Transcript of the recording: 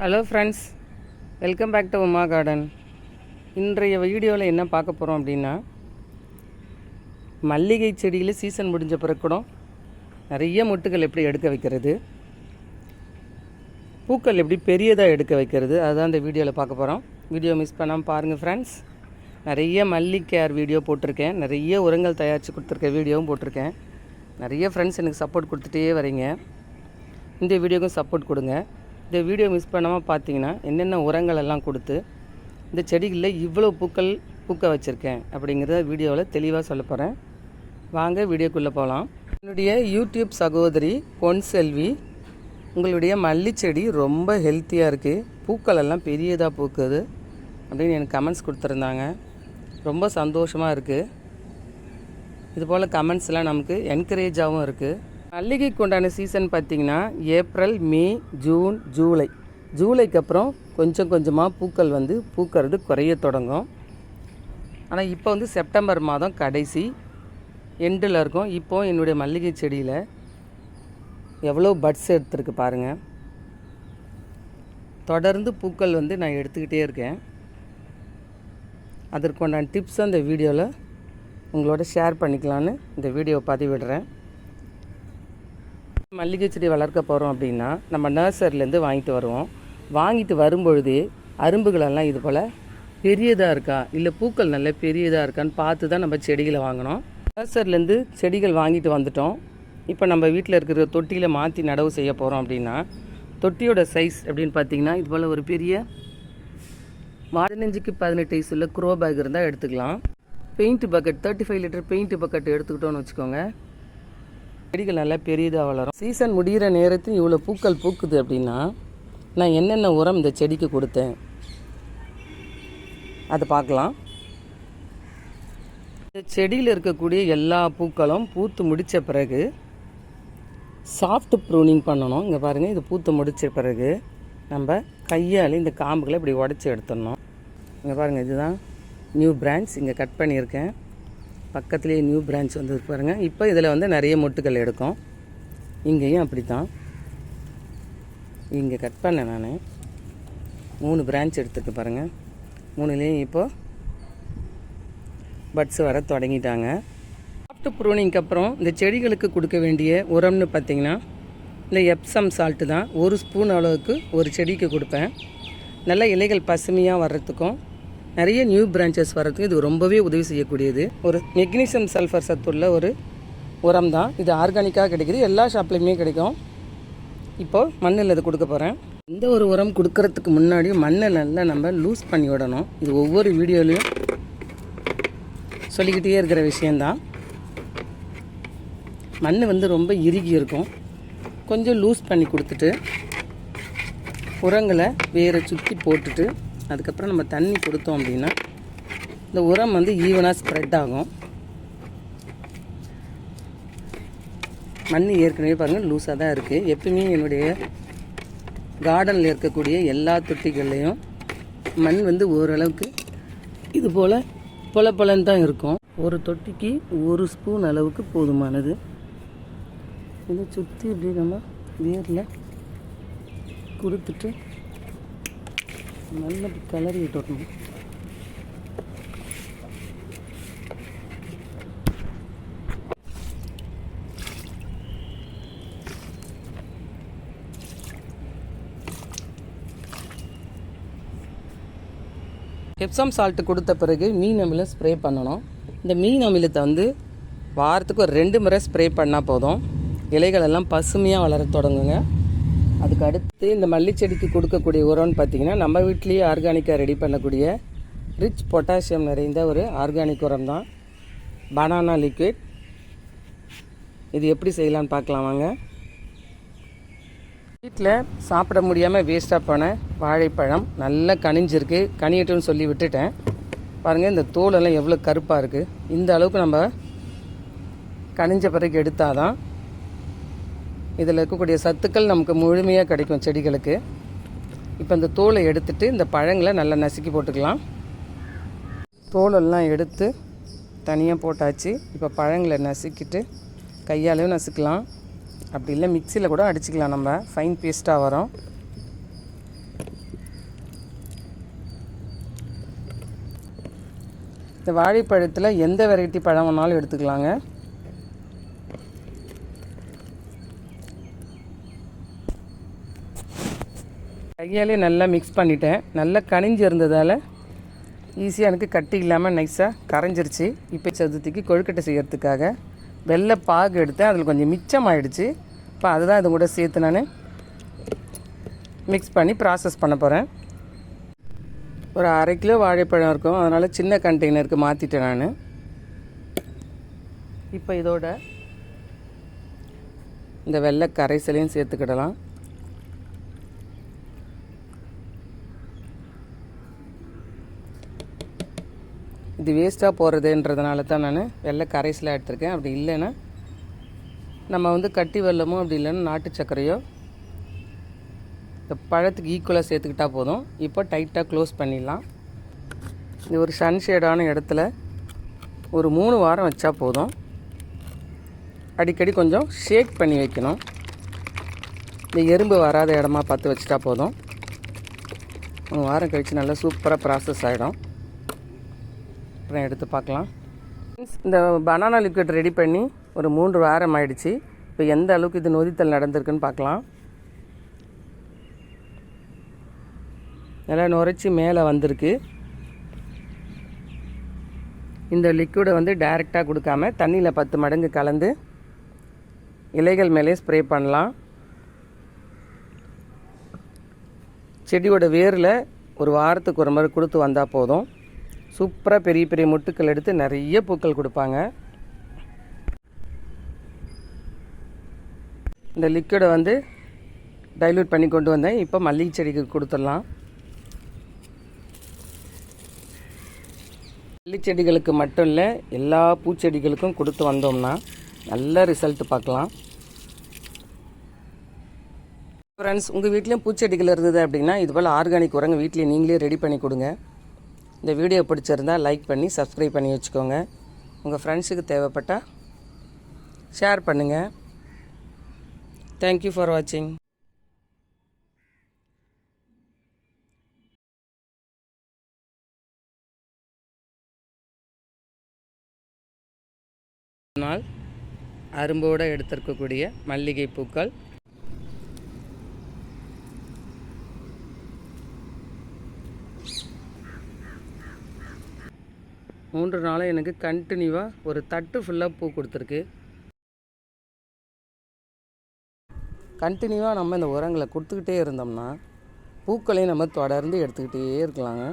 Hello friends welcome back to Uma garden இன்றைய வீடியோவில் என்ன பார்க்க போகிறோம் அப்படின்னா மல்லிகை செடியில் சீசன் முடிஞ்ச பிறகு கூட நிறைய மொட்டுகள் எப்படி எடுக்க வைக்கிறது பூக்கள் எப்படி பெரியதாக எடுக்க வைக்கிறது அதுதான் இந்த வீடியோவில் பார்க்க போகிறோம் வீடியோ மிஸ் பண்ணாமல் பாருங்கள் ஃப்ரெண்ட்ஸ் நிறைய மல்லி கேர் வீடியோ போட்டிருக்கேன். நிறைய உரங்கள் தயாரித்து கொடுத்துருக்க வீடியோவும் போட்டிருக்கேன். நிறைய ஃப்ரெண்ட்ஸ் எனக்கு சப்போர்ட் கொடுத்துட்டே வரீங்க. இந்த வீடியோக்கும் சப்போர்ட் கொடுங்க. இந்த வீடியோ மிஸ் பண்ணாமல் பார்த்தீங்கன்னா என்னென்ன உரங்கள் எல்லாம் கொடுத்து இந்த செடிகளில் இவ்வளோ பூக்கள் பூக்க வச்சுருக்கேன் அப்படிங்கிறத வீடியோவில் தெளிவாக சொல்ல போகிறேன் வாங்க வீடியோக்குள்ளே போகலாம் என்னுடைய யூடியூப் சகோதரி பொன் செல்வி உங்களுடைய மல்லிச்செடி ரொம்ப ஹெல்த்தியாக இருக்குது பூக்கள் எல்லாம் பெரியதாக பூக்குது அப்படின்னு எனக்கு கமெண்ட்ஸ் கொடுத்துருந்தாங்க. ரொம்ப சந்தோஷமாக இருக்குது இதுபோல் கமெண்ட்ஸ்லாம் நமக்கு என்கரேஜாகவும் இருக்குது மல்லிகைக்கு உண்டான சீசன் பார்த்திங்கன்னா ஏப்ரல் மே ஜூன் ஜூலை. ஜூலைக்கு அப்புறம் கொஞ்சம் கொஞ்சமாக பூக்கள் வந்து பூக்கிறது குறைய தொடங்கும். ஆனால் இப்போ வந்து செப்டம்பர் மாதம் கடைசி எண்டில் இருக்கும். இப்போது என்னுடைய மல்லிகை செடியில் எவ்வளோ பட்ஸ் எடுத்துருக்கு பாருங்கள் தொடர்ந்து பூக்கள் வந்து நான் எடுத்துக்கிட்டே இருக்கேன். அதற்குண்டான டிப்ஸ் அந்த வீடியோவில் உங்களோட ஷேர் பண்ணிக்கலான்னு இந்த வீடியோவை பதிவிடுறேன். மல்லிகை செடி வளர்க்க போகிறோம் அப்படின்னா நம்ம நர்சரிலேருந்து வாங்கிட்டு வருவோம். வாங்கிட்டு வரும்பொழுதே அரும்புகளெல்லாம் இது போல் பெரியதாக இருக்கா? இல்லை பூக்கள் நல்ல பெரியதாக இருக்கான்னு பார்த்து தான் நம்ம செடிகளை வாங்கணும். நர்சரிலேருந்து செடிகள் வாங்கிட்டு வந்துட்டோம். இப்போ நம்ம வீட்டில் இருக்கிற தொட்டியில் மாற்றி நடவு செய்ய போகிறோம் அப்படின்னா தொட்டியோட சைஸ் அப்படின்னு பார்த்தீங்கன்னா இது போல் ஒரு பெரிய பதினஞ்சுக்கு பதினெட்டு வயசுல க்ரோ பேக் இருந்தால் எடுத்துக்கலாம். Paint bucket thirty five litre paint bucket எடுத்துக்கிட்டோன்னு வச்சுக்கோங்க. செடிகள் நல்லா பெரியதாக வளரும். சீசன் முடிகிற நேரத்தில் இவ்வளோ பூக்கள் பூக்குது அப்படின்னா நான் என்னென்ன உரம் இந்த செடிக்கு கொடுத்தேன்? அதை பார்க்கலாம். இந்த செடியில் இருக்கக்கூடிய எல்லா பூக்களும் பூத்து முடித்த பிறகு சாஃப்ட் ப்ரூனிங் பண்ணணும். இங்கே பாருங்கள் இது பூத்து முடித்த பிறகு நம்ம கையால் இந்த காம்புகளை இப்படி உடச்சி எடுத்துடணும். இங்கே பாருங்கள் இதுதான் நியூ பிரான்ச் இங்கே கட் பண்ணியிருக்கேன். பக்கத்துலேயே நியூ பிரான்ச் வந்து பாருங்கள் இப்போ இதில் வந்து நிறைய மொட்டுக்கள் எடுக்கும். இங்கேயும் அப்படி தான் இங்கே கட் பண்ணேன் நான். மூணு பிரான்ச் எடுத்துருக்கு பாருங்கள் மூணுலேயும் இப்போது பட்ஸ் வர தொடங்கிட்டாங்க. சாஃப்ட் ப்ரூனிங்க்கு அப்புறம் இந்த செடிகளுக்கு கொடுக்க வேண்டிய உரம்னு பார்த்திங்கன்னா இந்த எப்சம் சால்ட்டு தான். ஒரு ஸ்பூன் அளவுக்கு ஒரு செடிக்கு கொடுப்பேன். நல்ல இலைகள் பசுமையாக வர்றதுக்கும் நிறைய நியூ பிரான்ச்சஸ் வரதுக்கு இது ரொம்பவே உதவி செய்யக்கூடியது. ஒரு மெக்னீசியம் சல்ஃபர் சத்துள்ள ஒரு உரம் தான். இது ஆர்கானிக்காக கிடைக்கிது. எல்லா ஷாப்லேயுமே கிடைக்கும். இப்போது மண்ணில் இது கொடுக்க போகிறேன் எந்த ஒரு உரம் கொடுக்கறதுக்கு முன்னாடி மண்ணை நல்லா நம்ம லூஸ் பண்ணி விடணும். இது ஒவ்வொரு வீடியோலையும் சொல்லிக்கிட்டே இருக்கிற விஷயந்தான் மண் வந்து ரொம்ப இறுகி இருக்கும். கொஞ்சம் லூஸ் பண்ணி கொடுத்துட்டு உரங்களை வேறு சுற்றி போட்டுட்டு அதுக்கப்புறம் நம்ம தண்ணி கொடுத்தோம் அப்படின்னா இந்த உரம் வந்து ஈவனாக ஸ்ப்ரெட் ஆகும். மண் ஏற்கனவே பாருங்கள் லூஸாக தான் இருக்குது எப்பவுமே என்னுடைய கார்டனில் இருக்கக்கூடிய எல்லா தொட்டிகள்லேயும் மண் வந்து ஓரளவுக்கு இது போல் பொல பொலன்னு தான் இருக்கும். ஒரு தொட்டிக்கு ஒரு ஸ்பூன் அளவுக்கு போதுமானது. இதை சுற்றி இப்படி நம்ம வேரில் கொடுத்துட்டு நல்லா கிளறி விட்டுடணும் எப்சம் சால்ட்டு கொடுத்த பிறகு மீன் அமிலம் ஸ்ப்ரே பண்ணணும். இந்த மீன் அமிலத்தை வந்து வாரத்துக்கு ஒரு ரெண்டு முறை ஸ்ப்ரே பண்ணால் போதும். இலைகளெல்லாம் பசுமையாக வளர தொடங்குங்க. அதுக்கு அடுத்து இந்த மல்லிச்செடிக்கு கொடுக்கக்கூடிய உரம்னு பார்த்தீங்கன்னா நம்ம வீட்லேயே ஆர்கானிக்காக ரெடி பண்ணக்கூடிய ரிச் பொட்டாசியம் நிறைந்த ஒரு ஆர்கானிக் உரம் தான். பனானா லிக்விட் இது எப்படி செய்யலான்னு பார்க்கலாம் வாங்க. வீட்டில் சாப்பிட முடியாமல் வேஸ்ட்டாக போன வாழைப்பழம் நல்லா கனிஞ்சிருக்கு. கனியட்டும்னு சொல்லி விட்டுட்டேன். பாருங்கள் இந்த தோலெல்லாம் எவ்வளோ கருப்பாக இருக்குது இந்த அளவுக்கு நம்ம கனிஞ்ச பிறகு எடுத்தால் தான் இதில் இருக்கக்கூடிய சத்துக்கள் நமக்கு முழுமையாக கிடைக்கும் செடிகளுக்கு. இப்போ இந்த தோலை எடுத்துட்டு இந்த பழங்களை நல்லா நசுக்கி போட்டுக்கலாம். தோலெல்லாம் எடுத்து தனியாக போட்டாச்சு. இப்போ பழங்களை நசுக்கிட்டு கையாலையும் நசுக்கலாம். அப்படி இல்லை மிக்சியில் கூட அடிச்சுக்கலாம் நம்ம. ஃபைன் பேஸ்ட்டாக வரும். இந்த வாழைப்பழத்தில் எந்த வெரைட்டி பழம் வேணாலும் எடுத்துக்கலாங்க. கையாலே நல்லா மிக்ஸ் பண்ணிட்டேன். நல்லா கனிஞ்சு இருந்ததால் ஈஸியாக எனக்கு கட்டி இல்லாமல் நைஸாக கரைஞ்சிருச்சு. இப்போ சதுர்த்திக்கு கொழுக்கட்டை செய்கிறதுக்காக வெள்ளை பாகு எடுத்தேன். அதில் கொஞ்சம் மிச்சமாயிடுச்சு. இப்போ அதுதான் இது கூட சேர்த்து நான் மிக்ஸ் பண்ணி ப்ராசஸ் பண்ண போகிறேன் ஒரு அரை கிலோ வாழைப்பழம் இருக்கும். அதனால் சின்ன கண்டெய்னருக்கு மாற்றிட்டேன் நான். இப்போ இதோட இந்த வெள்ளை கரைசலையும் சேர்த்துக்கிடலாம். இது வேஸ்ட்டாக போகிறதுன்றதுனால தான் நான் வெள்ளை கரைசலாக எடுத்திருக்கேன். அப்படி இல்லைன்னா நம்ம வந்து கட்டி வெள்ளமோ அப்படி இல்லைன்னா நாட்டு சர்க்கரையோ இந்த பழத்துக்கு ஈக்குவலாக சேர்த்துக்கிட்டா போதும். இப்போ டைட்டாக க்ளோஸ் பண்ணிடலாம். இது ஒரு சன்ஷேடான இடத்துல ஒரு மூணு வாரம் வச்சா போதும். அடிக்கடி கொஞ்சம் ஷேக் பண்ணி வைக்கணும். இந்த எறும்பு வராத இடமா பார்த்து வச்சுட்டா போதும். மூணு வாரம் கழித்து நல்லா சூப்பராக ப்ராசஸ் ஆகிடும் அப்புறம் எடுத்து பார்க்கலாம். இந்த பனானா லிக்விட் ரெடி பண்ணி ஒரு மூன்று வாரம் ஆயிடுச்சு. இப்போ எந்த அளவுக்கு இது நொதித்தல் நடந்திருக்குன்னு பார்க்கலாம். நல்லா நுரைச்சி மேலே வந்திருக்கு. இந்த லிக்விடை வந்து டைரெக்டாக கொடுக்காம தண்ணியில் பத்து மடங்கு கலந்து இலைகள் மேலே ஸ்ப்ரே பண்ணலாம். செடியோட வேரில் ஒரு வாரத்துக்கு ஒரு முறை கொடுத்து வந்தால் போதும். சூப்பராக பெரிய பெரிய முட்டுக்கள் எடுத்து நிறைய பூக்கள் கொடுப்பாங்க. இந்த லிக்விடை வந்து டைல்யூட் பண்ணி கொண்டு வந்தேன். இப்போ மல்லிகை செடிக்கு கொடுத்துடலாம். மல்லி செடிகளுக்கு மட்டும் இல்லை எல்லா பூச்செடிகளுக்கும் கொடுத்து வந்தோம்னா நல்ல ரிசல்ட் பார்க்கலாம். ஃப்ரெண்ட்ஸ் உங்கள் வீட்லேயும் பூச்செடிகள் இருந்தது அப்படின்னா இதுபோல் ஆர்கானிக் உரங்க வீட்லேயே நீங்களே ரெடி பண்ணி கொடுங்க. இந்த வீடியோ பிடிச்சிருந்தால் லைக் பண்ணி சப்ஸ்கிரைப் பண்ணி வச்சுக்கோங்க. உங்கள் ஃப்ரெண்ட்ஸுக்கு தேவைப்பட்டால் ஷேர் பண்ணுங்கள் தேங்க்யூ ஃபார் வாட்சிங் நாள் அரும்போடு எடுத்திருக்கக்கூடிய மல்லிகை பூக்கள் மூன்று நாளாக எனக்கு கண்டினியூவாக ஒரு தட்டு ஃபுல்லாக பூ கொடுத்துருக்கு. கண்டினியூவாக நம்ம இந்த உரங்களை கொடுத்துக்கிட்டே இருந்தோம்னா பூக்களையும் நம்ம தொடர்ந்து எடுத்துக்கிட்டே இருக்கலாங்க.